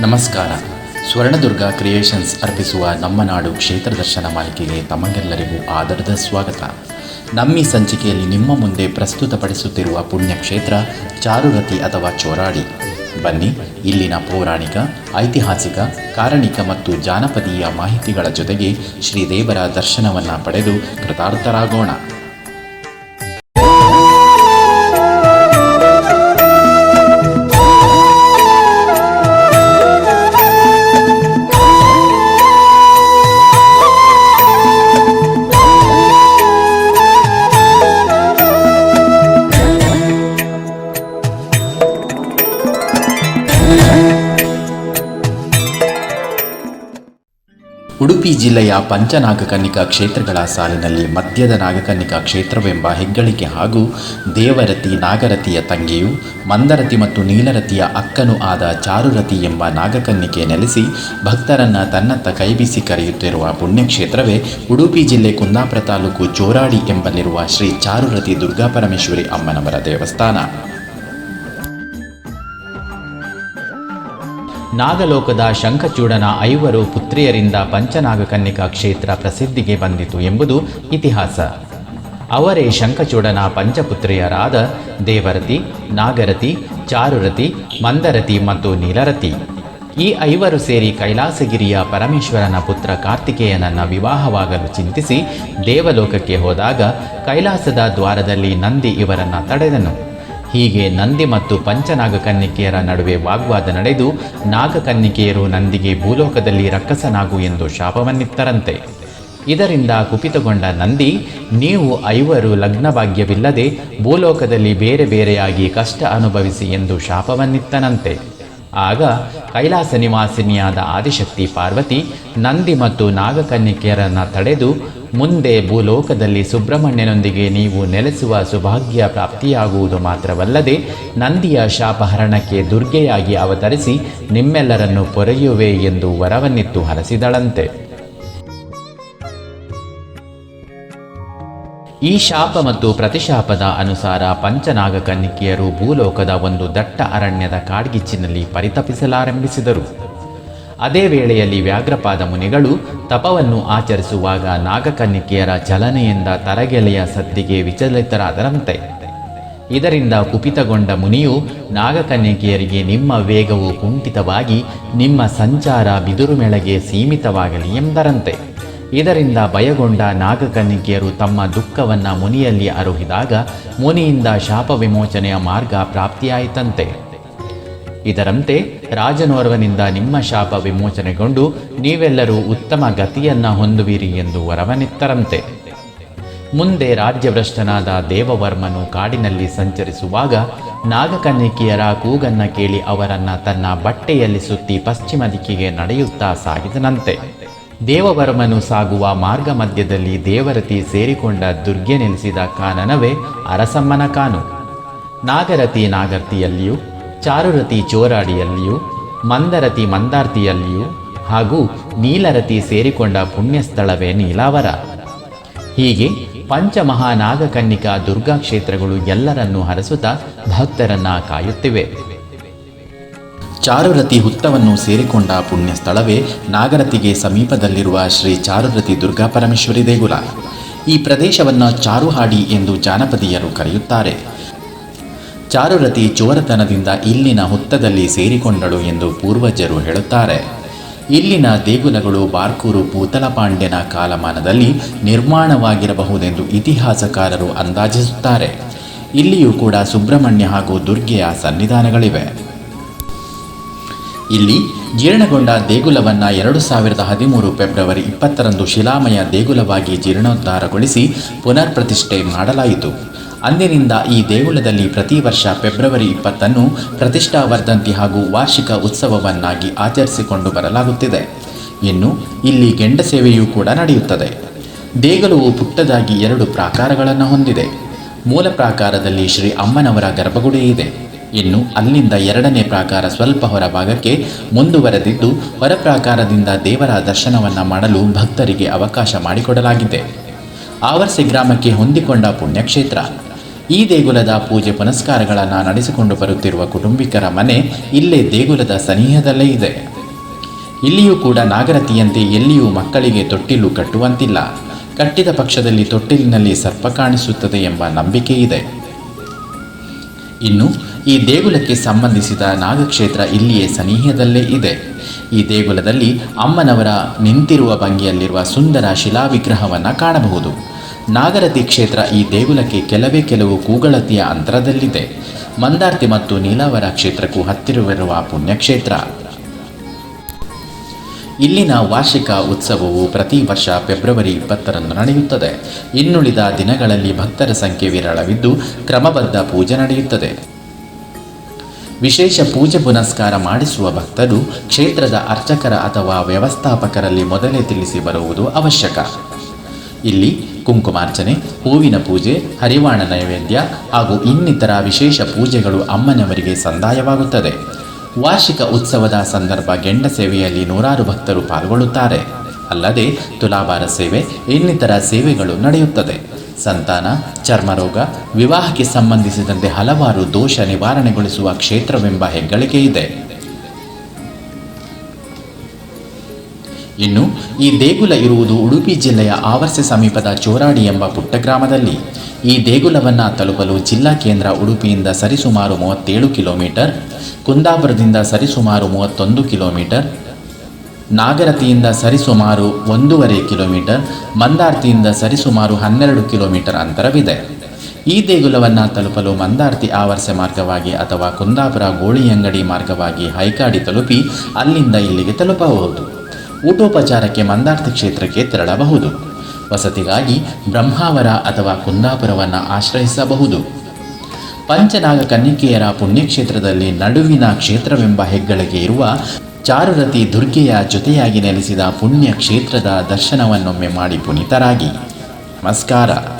ನಮಸ್ಕಾರ. ಸ್ವರ್ಣದುರ್ಗ ಕ್ರಿಯೇಷನ್ಸ್ ಅರ್ಪಿಸುವ ನಮ್ಮ ನಾಡು ಕ್ಷೇತ್ರ ದರ್ಶನ ಮಾಲಿಕೆಗೆ ತಮಗೆಲ್ಲರಿಗೂ ಆದರದ ಸ್ವಾಗತ. ನಮ್ಮಿ ಸಂಚಿಕೆಯಲ್ಲಿ ನಿಮ್ಮ ಮುಂದೆ ಪ್ರಸ್ತುತಪಡಿಸುತ್ತಿರುವ ಪುಣ್ಯಕ್ಷೇತ್ರ ಚಾರುರತಿ ಅಥವಾ ಚೋರಾಡಿ. ಬನ್ನಿ, ಇಲ್ಲಿನ ಪೌರಾಣಿಕ, ಐತಿಹಾಸಿಕ, ಕಾರಣಿಕ ಮತ್ತು ಜಾನಪದೀಯ ಮಾಹಿತಿಗಳ ಜೊತೆಗೆ ಶ್ರೀದೇವರ ದರ್ಶನವನ್ನು ಪಡೆದು ಕೃತಾರ್ಥರಾಗೋಣ. ಉಡುಪಿ ಜಿಲ್ಲೆಯ ಪಂಚನಾಗಕನ್ನಿಕಾ ಕ್ಷೇತ್ರಗಳ ಸಾಲಿನಲ್ಲಿ ಮಧ್ಯದ ನಾಗಕನ್ನಿಕಾ ಕ್ಷೇತ್ರವೆಂಬ ಹೆಗ್ಗಳಿಕೆ ಹಾಗೂ ದೇವರತಿ, ನಾಗರತಿಯ ತಂಗಿಯು, ಮಂದರತಿ ಮತ್ತು ನೀಲರತಿಯ ಅಕ್ಕನು ಆದ ಚಾರುರತಿ ಎಂಬ ನಾಗಕನ್ನಿಕೆ ನೆಲೆಸಿ ಭಕ್ತರನ್ನು ತನ್ನತ್ತ ಕೈಬೀಸಿ ಕರೆಯುತ್ತಿರುವ ಪುಣ್ಯಕ್ಷೇತ್ರವೇ ಉಡುಪಿ ಜಿಲ್ಲೆ ಕುಂದಾಪುರ ತಾಲೂಕು ಚೋರಾಡಿ ಎಂಬಲ್ಲಿರುವ ಶ್ರೀ ಚಾರುರತಿ ದುರ್ಗಾಪರಮೇಶ್ವರಿ ಅಮ್ಮನವರ ದೇವಸ್ಥಾನ. ನಾಗಲೋಕದ ಶಂಖಚೂಡನ ಐವರು ಪುತ್ರಿಯರಿಂದ ಪಂಚನಾಗಕನ್ನಿಕಾ ಕ್ಷೇತ್ರ ಪ್ರಸಿದ್ಧಿಗೆ ಬಂದಿತು ಎಂಬುದು ಇತಿಹಾಸ. ಅವರೇ ಶಂಖಚೂಡನ ಪಂಚಪುತ್ರಿಯರಾದ ದೇವರತಿ, ನಾಗರತಿ, ಚಾರುರತಿ, ಮಂದರತಿ ಮತ್ತು ನೀಲರತಿ. ಈ ಐವರು ಸೇರಿ ಕೈಲಾಸಗಿರಿಯ ಪರಮೇಶ್ವರನ ಪುತ್ರ ಕಾರ್ತಿಕೇಯನನ್ನು ವಿವಾಹವಾಗಲು ಚಿಂತಿಸಿ ದೇವಲೋಕಕ್ಕೆ ಹೋದಾಗ ಕೈಲಾಸದ ದ್ವಾರದಲ್ಲಿ ನಂದಿ ಇವರನ್ನು ತಡೆದನು. ಹೀಗೆ ನಂದಿ ಮತ್ತು ಪಂಚನಾಗಕನ್ನಿಕೆಯರ ನಡುವೆ ವಾಗ್ವಾದ ನಡೆದು ನಾಗಕನ್ನಿಕೆಯರು ನಂದಿಗೆ ಭೂಲೋಕದಲ್ಲಿ ರಕ್ಕಸನಾಗು ಎಂದು ಶಾಪವನ್ನಿತ್ತರಂತೆ. ಇದರಿಂದ ಕುಪಿತಗೊಂಡ ನಂದಿ, ನೀವು ಐವರು ಲಗ್ನಭಾಗ್ಯವಿಲ್ಲದೆ ಭೂಲೋಕದಲ್ಲಿ ಬೇರೆ ಬೇರೆಯಾಗಿ ಕಷ್ಟ ಅನುಭವಿಸಿ ಎಂದು ಶಾಪವನ್ನಿತ್ತನಂತೆ. ಆಗ ಕೈಲಾಸ ನಿವಾಸಿನಿಯಾದ ಆದಿಶಕ್ತಿ ಪಾರ್ವತಿ ನಂದಿ ಮತ್ತು ನಾಗಕನ್ನಿಕೆಯರನ್ನು ತಡೆದು ಮುಂದೆ ಭೂಲೋಕದಲ್ಲಿ ಸುಬ್ರಹ್ಮಣ್ಯನೊಂದಿಗೆ ನೀವು ನೆಲೆಸುವ ಸುಭಾಗ್ಯ ಪ್ರಾಪ್ತಿಯಾಗುವುದು ಮಾತ್ರವಲ್ಲದೆ ನಂದಿಯ ಶಾಪಹರಣಕ್ಕೆ ದುರ್ಗೆಯಾಗಿ ಅವತರಿಸಿ ನಿಮ್ಮೆಲ್ಲರನ್ನು ಪೊರೆಯುವೆ ಎಂದು ವರವನ್ನಿತ್ತು ಹರಸಿದಳಂತೆ. ಈ ಶಾಪ ಮತ್ತು ಪ್ರತಿಶಾಪದ ಅನುಸಾರ ಪಂಚನಾಗಕನ್ನಿಕೆಯರು ಭೂಲೋಕದ ಒಂದು ದಟ್ಟ ಅರಣ್ಯದ ಕಾಡ್ಗಿಚ್ಚಿನಲ್ಲಿ ಪರಿತಪಿಸಲಾರಂಭಿಸಿದರು. ಅದೇ ವೇಳೆಯಲ್ಲಿ ವ್ಯಾಘ್ರಪಾದ ಮುನಿಗಳು ತಪವನ್ನು ಆಚರಿಸುವಾಗ ನಾಗಕನ್ನಿಕೆಯರ ಚಲನೆಯಿಂದ ತರಗೆಲೆಯ ಸತ್ತಿಗೆ ವಿಚಲಿತರಾದರಂತೆ. ಇದರಿಂದ ಕುಪಿತಗೊಂಡ ಮುನಿಯು ನಾಗಕನ್ನಿಕೆಯರಿಗೆ ನಿಮ್ಮ ವೇಗವು ಕುಂಠಿತವಾಗಿ ನಿಮ್ಮ ಸಂಚಾರ ಬಿದುರು ಮೇಳಗೆ ಸೀಮಿತವಾಗಲಿ ಎಂದರಂತೆ. ಇದರಿಂದ ಭಯಗೊಂಡ ನಾಗಕನ್ನಿಕೆಯರು ತಮ್ಮ ದುಃಖವನ್ನು ಮುನಿಯಲ್ಲಿ ಅರುಹಿದಾಗ ಮುನಿಯಿಂದ ಶಾಪ ವಿಮೋಚನೆಯ ಮಾರ್ಗ ಪ್ರಾಪ್ತಿಯಾಯಿತಂತೆ. ಇದರಂತೆ ರಾಜನೋರ್ವನಿಂದ ನಿಮ್ಮ ಶಾಪ ವಿಮೋಚನೆಗೊಂಡು ನೀವೆಲ್ಲರೂ ಉತ್ತಮ ಗತಿಯನ್ನ ಹೊಂದುವಿರಿ ಎಂದು ವರವನಿತ್ತರಂತೆ. ಮುಂದೆ ರಾಜ್ಯಭ್ರಷ್ಟನಾದ ದೇವವರ್ಮನು ಕಾಡಿನಲ್ಲಿ ಸಂಚರಿಸುವಾಗ ನಾಗಕನ್ನಿಕೆಯರ ಕೂಗನ್ನ ಕೇಳಿ ಅವರನ್ನ ತನ್ನ ಬಟ್ಟೆಯಲ್ಲಿ ಸುತ್ತಿ ಪಶ್ಚಿಮ ದಿಕ್ಕಿಗೆ ನಡೆಯುತ್ತಾ ಸಾಗಿದನಂತೆ. ದೇವವರ್ಮನು ಸಾಗುವ ಮಾರ್ಗ ಮಧ್ಯದಲ್ಲಿ ದೇವರತಿ ಸೇರಿಕೊಂಡ ದುರ್ಗೆ ನೆಲೆಸಿದ ಕಾನನವೇ ಅರಸಮ್ಮನ ಕಾನು. ನಾಗರತಿ ನಾಗರ್ತಿಯಲ್ಲಿಯೂ ಚಾರುರತಿ ಚೋರಾಡಿಯಲ್ಲಿಯೂ, ಮಂದರತಿ ಮಂದಾರ್ತಿಯಲ್ಲಿಯೂ ಹಾಗೂ ನೀಲರತಿ ಸೇರಿಕೊಂಡ ಪುಣ್ಯಸ್ಥಳವೇ ನೀಲಾವರ. ಹೀಗೆ ಪಂಚಮಹಾನಾಗಕನ್ನಿಕಾ ದುರ್ಗಾ ಕ್ಷೇತ್ರಗಳು ಎಲ್ಲರನ್ನೂ ಹರಸುತ್ತಾ ಭಕ್ತರನ್ನ ಕಾಯುತ್ತಿವೆ. ಚಾರುರತಿ ಹುತ್ತವನ್ನು ಸೇರಿಕೊಂಡ ಪುಣ್ಯ ಸ್ಥಳವೇ ನಾಗರತಿಗೆ ಸಮೀಪದಲ್ಲಿರುವ ಶ್ರೀ ಚಾರುರತಿ ದುರ್ಗಾಪರಮೇಶ್ವರಿ ದೇಗುಲ. ಈ ಪ್ರದೇಶವನ್ನು ಚಾರುಹಾಡಿ ಎಂದು ಜಾನಪದೀಯರು ಕರೆಯುತ್ತಾರೆ. ಚಾರುರತಿ ಚೋರತನದಿಂದ ಇಲ್ಲಿನ ಹುತ್ತದಲ್ಲಿ ಸೇರಿಕೊಂಡಳು ಎಂದು ಪೂರ್ವಜರು ಹೇಳುತ್ತಾರೆ. ಇಲ್ಲಿನ ದೇಗುಲಗಳು ಬಾರ್ಕೂರು ಪೂತಲಪಾಂಡ್ಯನ ಕಾಲಮಾನದಲ್ಲಿ ನಿರ್ಮಾಣವಾಗಿರಬಹುದೆಂದು ಇತಿಹಾಸಕಾರರು ಅಂದಾಜಿಸುತ್ತಾರೆ. ಇಲ್ಲಿಯೂ ಕೂಡ ಸುಬ್ರಹ್ಮಣ್ಯ ಹಾಗೂ ದುರ್ಗೆಯ ಸನ್ನಿಧಾನಗಳಿವೆ. ಇಲ್ಲಿ ಜೀರ್ಣಗೊಂಡ ದೇಗುಲವನ್ನು ಎರಡು ಸಾವಿರದ ಹದಿಮೂರು ಫೆಬ್ರವರಿ ಇಪ್ಪತ್ತರಂದು ಶಿಲಾಮಯ ದೇಗುಲವಾಗಿ ಜೀರ್ಣೋದ್ಧಾರಗೊಳಿಸಿ ಪುನರ್ ಪ್ರತಿಷ್ಠೆ ಮಾಡಲಾಯಿತು. ಅಂದಿನಿಂದ ಈ ದೇಗುಲದಲ್ಲಿ ಪ್ರತಿ ವರ್ಷ ಫೆಬ್ರವರಿ ಇಪ್ಪತ್ತನ್ನು ಪ್ರತಿಷ್ಠಾ ವರ್ಧಂತಿ ಹಾಗೂ ವಾರ್ಷಿಕ ಉತ್ಸವವನ್ನಾಗಿ ಆಚರಿಸಿಕೊಂಡು ಬರಲಾಗುತ್ತಿದೆ. ಇನ್ನು ಇಲ್ಲಿ ಗೆಂಡ ಸೇವೆಯೂ ಕೂಡ ನಡೆಯುತ್ತದೆ. ದೇಗುಲವು ಪುಟ್ಟದಾಗಿ ಎರಡು ಪ್ರಾಕಾರಗಳನ್ನು ಹೊಂದಿದೆ. ಮೂಲ ಪ್ರಾಕಾರದಲ್ಲಿ ಶ್ರೀ ಅಮ್ಮನವರ ಗರ್ಭಗುಡಿ ಇದೆ. ಇನ್ನು ಅಲ್ಲಿಂದ ಎರಡನೇ ಪ್ರಾಕಾರ ಸ್ವಲ್ಪ ಹೊರಭಾಗಕ್ಕೆ ಮುಂದುವರೆದಿದ್ದು, ಹೊರ ಪ್ರಾಕಾರದಿಂದ ದೇವರ ದರ್ಶನವನ್ನು ಮಾಡಲು ಭಕ್ತರಿಗೆ ಅವಕಾಶ ಮಾಡಿಕೊಡಲಾಗಿದೆ. ಆವರ್ಸಿ ಗ್ರಾಮಕ್ಕೆ ಹೊಂದಿಕೊಂಡ ಪುಣ್ಯಕ್ಷೇತ್ರ. ಈ ದೇಗುಲದ ಪೂಜೆ ಪುನಸ್ಕಾರಗಳನ್ನು ನಡೆಸಿಕೊಂಡು ಬರುತ್ತಿರುವ ಕುಟುಂಬಿಕರ ಮನೆ ಇಲ್ಲೇ ದೇಗುಲದ ಸನಿಹದಲ್ಲೇ ಇದೆ. ಇಲ್ಲಿಯೂ ಕೂಡ ನಾಗರತಿಯಂತೆ ಎಲ್ಲಿಯೂ ಮಕ್ಕಳಿಗೆ ತೊಟ್ಟಿಲು ಕಟ್ಟುವಂತಿಲ್ಲ. ಕಟ್ಟಿದ ಪಕ್ಷದಲ್ಲಿ ತೊಟ್ಟಿಲಿನಲ್ಲಿ ಸರ್ಪ ಕಾಣಿಸುತ್ತದೆ ಎಂಬ ನಂಬಿಕೆ ಇದೆ. ಇನ್ನು ಈ ದೇಗುಲಕ್ಕೆ ಸಂಬಂಧಿಸಿದ ನಾಗಕ್ಷೇತ್ರ ಇಲ್ಲಿಯೇ ಸನಿಹದಲ್ಲೇ ಇದೆ. ಈ ದೇಗುಲದಲ್ಲಿ ಅಮ್ಮನವರ ನಿಂತಿರುವ ಭಂಗಿಯಲ್ಲಿರುವ ಸುಂದರ ಶಿಲಾವಿಗ್ರಹವನ್ನು ಕಾಣಬಹುದು. ನಾಗರತಿ ಕ್ಷೇತ್ರ ಈ ದೇಗುಲಕ್ಕೆ ಕೆಲವೇ ಕೆಲವು ಕೂಗಳತಿಯ ಅಂತರದಲ್ಲಿದೆ. ಮಂದಾರ್ತಿ ಮತ್ತು ನೀಲಾವರ ಕ್ಷೇತ್ರಕ್ಕೂ ಹತ್ತಿರವಿರುವ ಪುಣ್ಯಕ್ಷೇತ್ರ. ಇಲ್ಲಿನ ವಾರ್ಷಿಕ ಉತ್ಸವವು ಪ್ರತಿ ವರ್ಷ ಫೆಬ್ರವರಿ ಇಪ್ಪತ್ತರಂದು ನಡೆಯುತ್ತದೆ. ಇನ್ನುಳಿದ ದಿನಗಳಲ್ಲಿ ಭಕ್ತರ ಸಂಖ್ಯೆ ವಿರಳವಿದ್ದು ಕ್ರಮಬದ್ಧ ಪೂಜೆ ನಡೆಯುತ್ತದೆ. ವಿಶೇಷ ಪೂಜೆ ಪುನಸ್ಕಾರ ಮಾಡಿಸುವ ಭಕ್ತರು ಕ್ಷೇತ್ರದ ಅರ್ಚಕರ ಅಥವಾ ವ್ಯವಸ್ಥಾಪಕರಲ್ಲಿ ಮೊದಲೇ ತಿಳಿಸಿ ಬರುವುದು ಅವಶ್ಯಕ. ಇಲ್ಲಿ ಕುಂಕುಮಾರ್ಚನೆ, ಹೂವಿನ ಪೂಜೆ, ಹರಿವಾಣ ನೈವೇದ್ಯ ಹಾಗೂ ಇನ್ನಿತರ ವಿಶೇಷ ಪೂಜೆಗಳು ಅಮ್ಮನವರಿಗೆ ಸಂದಾಯವಾಗುತ್ತದೆ. ವಾರ್ಷಿಕ ಉತ್ಸವದ ಸಂದರ್ಭ ಗೆಂಡ ಸೇವೆಯಲ್ಲಿ ನೂರಾರು ಭಕ್ತರು ಪಾಲ್ಗೊಳ್ಳುತ್ತಾರೆ. ಅಲ್ಲದೆ ತುಲಾಭಾರ ಸೇವೆ, ಇನ್ನಿತರ ಸೇವೆಗಳು ನಡೆಯುತ್ತದೆ. ಸಂತಾನ, ಚರ್ಮರೋಗ, ವಿವಾಹಕ್ಕೆ ಸಂಬಂಧಿಸಿದಂತೆ ಹಲವಾರು ದೋಷ ನಿವಾರಣೆಗೊಳಿಸುವ ಕ್ಷೇತ್ರವೆಂಬ ಹೆಗ್ಗಳಿಕೆ ಇದೆ. ಇನ್ನು, ಈ ದೇಗುಲ ಇರುವುದು ಉಡುಪಿ ಜಿಲ್ಲೆಯ ಆವರ್ಸೆ ಸಮೀಪದ ಚೋರಾಡಿ ಎಂಬ ಪುಟ್ಟ ಗ್ರಾಮದಲ್ಲಿ ಈ ದೇಗುಲವನ್ನು ತಲುಪಲು ಜಿಲ್ಲಾ ಕೇಂದ್ರ ಉಡುಪಿಯಿಂದ ಸರಿಸುಮಾರು ಮೂವತ್ತೇಳು ಕಿಲೋಮೀಟರ್, ಕುಂದಾಪುರದಿಂದ ಸರಿಸುಮಾರು ಮೂವತ್ತೊಂದು ಕಿಲೋಮೀಟರ್, ನಾಗರತಿಯಿಂದ ಸರಿಸುಮಾರು ಒಂದೂವರೆ ಕಿಲೋಮೀಟರ್, ಮಂದಾರ್ತಿಯಿಂದ ಸರಿಸುಮಾರು ಹನ್ನೆರಡು ಕಿಲೋಮೀಟರ್ ಅಂತರವಿದೆ. ಈ ದೇಗುಲವನ್ನು ತಲುಪಲು ಮಂದಾರ್ತಿ ಆವರ್ಸೆ ಮಾರ್ಗವಾಗಿ ಅಥವಾ ಕುಂದಾಪುರ ಗೋಳಿಯಂಗಡಿ ಮಾರ್ಗವಾಗಿ ಹೈಕಾಡಿ ತಲುಪಿ ಅಲ್ಲಿಂದ ಇಲ್ಲಿಗೆ ತಲುಪಬಹುದು. ಊಟೋಪಚಾರಕ್ಕೆ ಮಂದಾರ್ತಿ ಕ್ಷೇತ್ರಕ್ಕೆ ತೆರಳಬಹುದು. ವಸತಿಗಾಗಿ ಬ್ರಹ್ಮಾವರ ಅಥವಾ ಕುಂದಾಪುರವನ್ನು ಆಶ್ರಯಿಸಬಹುದು. ಪಂಚನಾಗ ಕನ್ನಿಕೆಯರ ಪುಣ್ಯಕ್ಷೇತ್ರದಲ್ಲಿ ನಡುವಿನ ಕ್ಷೇತ್ರವೆಂಬ ಹೆಗ್ಗಳಿಕೆ ಇರುವ ಚಾರುರತಿ ದುರ್ಗೆಯ ಜೊತೆಯಾಗಿ ನೆಲೆಸಿದ ಪುಣ್ಯ ಕ್ಷೇತ್ರದ ದರ್ಶನವನ್ನೊಮ್ಮೆ ಮಾಡಿ ಪುನೀತರಾಗಿ. ನಮಸ್ಕಾರ.